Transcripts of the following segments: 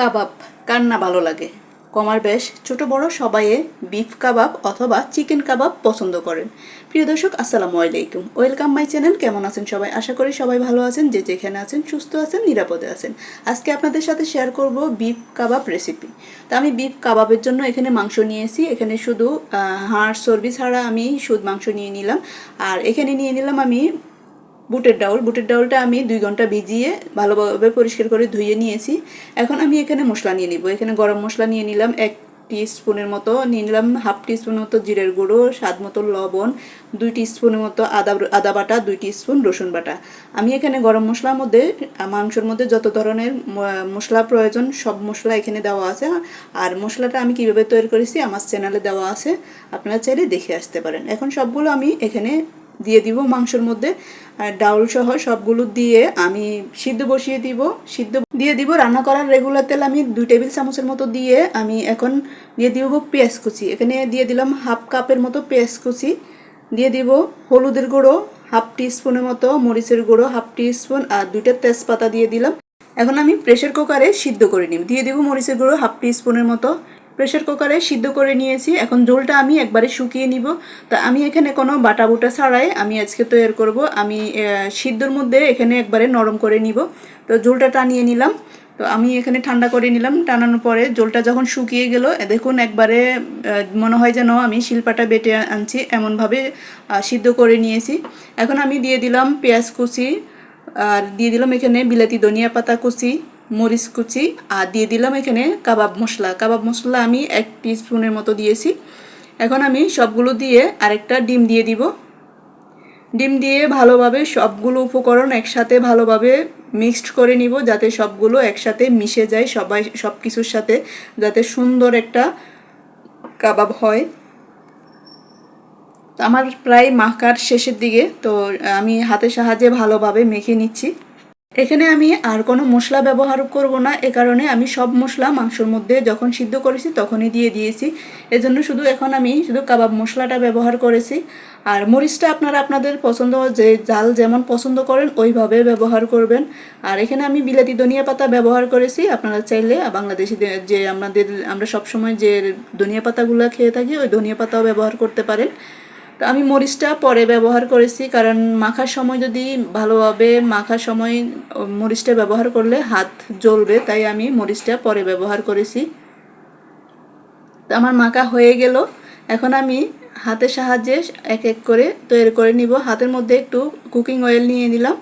কাবাব কার না ভালো লাগে। কমার বেশ, ছোট বড় সবাই বিফ কাবাব অথবা চিকেন কাবাব পছন্দ করেন। প্রিয় দর্শক, আসসালামু আলাইকুম। ওয়েলকাম মাই চ্যানেল কেমন আছেন সবাই? আশা করি সবাই ভালো আছেন, যে যেখানে আছেন, সুস্থ আছেন, নিরাপদে আছেন। আজকে আপনাদের সাথে শেয়ার করব বিফ কাবাব রেসিপি তো আমি বিফ কাবাবের জন্য এখানে মাংস নিয়েছি। এখানে শুধু হাড়, চর্বি ছাড়া আমি শুধু মাংস নিয়ে নিলাম। আর এখানে নিয়ে নিলাম আমি বুটের ডাউল। বুটের ডাউলটা আমি দুই ঘণ্টা ভিজিয়ে ভালোভাবে পরিষ্কার করে ধুয়ে নিয়েছি। এখন আমি এখানে মশলা নিয়ে নিব। এখানে গরম মশলা নিয়ে নিলাম এক স্পুনের মতো। নিয়ে নিলাম হাফ টিস্পুনের মতো জিরের গুঁড়ো, স্বাদ মতো লবণ, দুই স্পুনের মতো আদা আদা বাটা, দুই স্পুন রসুন বাটা। আমি এখানে গরম মশলার মধ্যে, মাংসের মধ্যে যত ধরনের মশলা প্রয়োজন, সব মশলা এখানে দেওয়া আছে। আর মশলাটা আমি কীভাবে তৈরি করেছি, আমার চ্যানেলে দেওয়া আছে। আপনারা চাইলে দেখে আসতে পারেন। এখন সবগুলো আমি এখানে দিয়ে দিব মাংসের মধ্যে। আর ডাউল সহ সবগুলো দিয়ে আমি সিদ্ধ বসিয়ে দিব। সিদ্ধ দিয়ে দিব রান্না করার রেগুলার তেল আমি দুই টেবিল চামচের মতো দিয়ে আমি এখন দিয়ে দিব পেঁয়াজ কুচি। এখানে দিয়ে দিলাম হাফ কাপের মতো পেঁয়াজ কুচি। দিয়ে দিব হলুদের গুঁড়ো, হাফ টি স্পুনের মতো মরিচের গুঁড়ো, হাফ টি স্পুন আর দুইটা তেজপাতা দিয়ে দিলাম। এখন আমি প্রেশার কুকারে সিদ্ধ করে নিব। দিয়ে দিব মরিচের গুঁড়ো, হাফ টি স্পুনের মতো। প্রেশার কুকারে সিদ্ধ করে নিয়েছি। এখন ঝোলটা আমি একবারে শুকিয়ে নিব। তো আমি এখানে কোনো বাটা বুটা ছাড়াই আমি আজকে তৈরি করব। আমি সিদ্ধর মধ্যে এখানে একবারে নরম করে নিব। তো ঝোলটা টানিয়ে নিলাম। তো আমি এখানে ঠান্ডা করে নিলাম। টানানোর পরে জলটা যখন শুকিয়ে গেল দেখুন একবারে মনে হয় যেন আমি শিলপাটা বেটে আনছি। এমনভাবে সিদ্ধ করে নিয়েছি। এখন আমি দিয়ে দিলাম পেঁয়াজ কুচি। আর দিয়ে দিলাম এখানে বিলাতি ধনিয়া পাতা কুচি। মরিচ কুচি, আর দিয়ে দিলাম এখানে কাবাব মশলা। কাবাব মশলা আমি এক স্পুনের মতো দিয়েছি। এখন আমি সবগুলো দিয়ে আরেকটা ডিম দিয়ে দিব। ডিম দিয়ে ভালোভাবে সবগুলো উপকরণ একসাথে ভালোভাবে মিক্সড করে নিব, যাতে সবগুলো একসাথে মিশে যায়, সবাই সব কিছুর সাথে, যাতে সুন্দর একটা কাবাব হয়। আমার প্রায় মাখার শেষের দিকে, তো আমি হাতের সাহায্যে ভালোভাবে মেখে নিচ্ছি। এখানে আমি আর কোনো মশলা ব্যবহার করব না। এ কারণে আমি সব মশলা মাংসর মধ্যে যখন সিদ্ধ করেছি তখনই দিয়ে দিয়েছি। এজন্য শুধু এখন আমি শুধু কাবাব মশলাটা ব্যবহার করেছি। আর মরিচটা আপনারা আপনাদের পছন্দ যে জাল যেমন পছন্দ করেন ওইভাবে ব্যবহার করবেন। আর এখানে আমি বিলাতি ধনিয়া পাতা ব্যবহার করেছি। আপনারা চাইলে বাংলাদেশি যে আমাদের আমরা সবসময় যে ধনিয়া পাতাগুলো খেয়ে থাকি, ওই ধনিয়া পাতাও ব্যবহার করতে পারেন। তো আমি মরিচটা পরে ব্যবহার করেছি, কারণ মাখার সময় যদি ভালোভাবে মাখার সময় মরিচটা ব্যবহার করলে হাত জ্বলবে, তাই আমি মরিচটা পরে ব্যবহার করেছি। তো আমার মাখা হয়ে গেল। এখন আমি হাতের সাহায্যে এক এক করে তৈরি করে নিব। হাতের মধ্যে একটু কুকিং অয়েল নিয়ে নিলাম।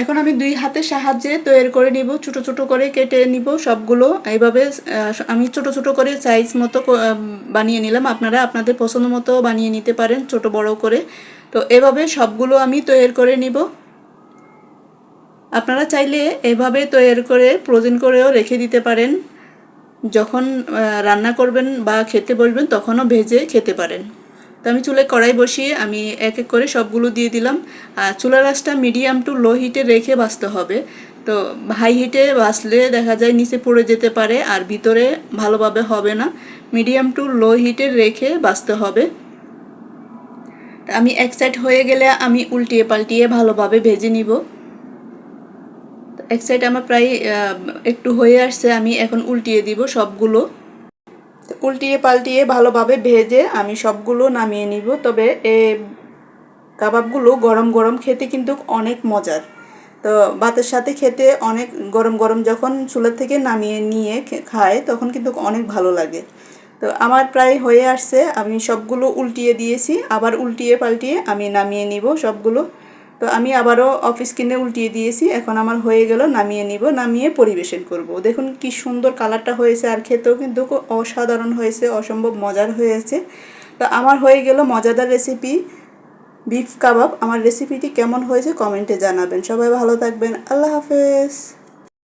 এখন আমি দুই হাতের সাহায্যে তৈরি করে নিব, ছোট ছোট করে কেটে নিব সবগুলো। এইভাবে আমি ছোট ছোট করে সাইজ মতো বানিয়ে নিলাম। আপনারা আপনাদের পছন্দ মতো বানিয়ে নিতে পারেন, ছোট বড় করে। তো এভাবে সবগুলো আমি তৈরি করে নিব। আপনারা চাইলে এভাবে তৈরি করে ফ্রোজেন করেও রেখে দিতে পারেন। যখন রান্না করবেন বা খেতে বসবেন, তখনও ভেজে খেতে পারেন। তো আমি চুলে কড়াই বসিয়ে আমি এক এক করে সবগুলো দিয়ে দিলাম। আর চুলার রাসটা মিডিয়াম টু লো হিটে রেখে বাঁচতে হবে। তো হাই হিটে বাঁচলে দেখা যায় নিচে পড়ে যেতে পারে আর ভিতরে ভালোভাবে হবে না। মিডিয়াম টু লো হিটে রেখে বাঁচতে হবে। আমি এক সাইড হয়ে গেলে আমি উল্টিয়ে পাল্টিয়ে ভালোভাবে ভেজে নিব। এক সাইড আমার প্রায় একটু হয়ে আসছে, আমি এখন উল্টিয়ে দিব সবগুলো। উল্টিয়ে পাল্টিয়ে ভালোভাবে ভেজে আমি সবগুলো নামিয়ে নিব। তবে এ কাবাবগুলো গরম গরম খেতে কিন্তু অনেক মজার। তো ভাতের সাথে খেতে অনেক গরম গরম যখন চুলার থেকে নামিয়ে নিয়ে খায় তখন কিন্তু অনেক ভালো লাগে। তো আমার প্রায় হয়ে আসছে, আমি সবগুলো উল্টিয়ে দিয়েছি। আবার উল্টিয়ে পাল্টিয়ে আমি নামিয়ে নিব সবগুলো। তো আমি আবারও অফিস কিনে উল্টিয়ে দিয়েছি, এখন আমার হয়ে গেল নামিয়ে নিব, নামিয়ে পরিবেশন করব। দেখুন কি সুন্দর কালারটা হয়েছে আর খেতেও কিন্তু অসাধারণ হয়েছে, অসম্ভব মজার হয়েছে। তো আমার হয়ে গেল মজাদার রেসিপি বিফ কাবাব আমার রেসিপিটি কেমন হয়েছে কমেন্টে জানাবেন। সবাই ভালো থাকবেন। আল্লাহ হাফেজ।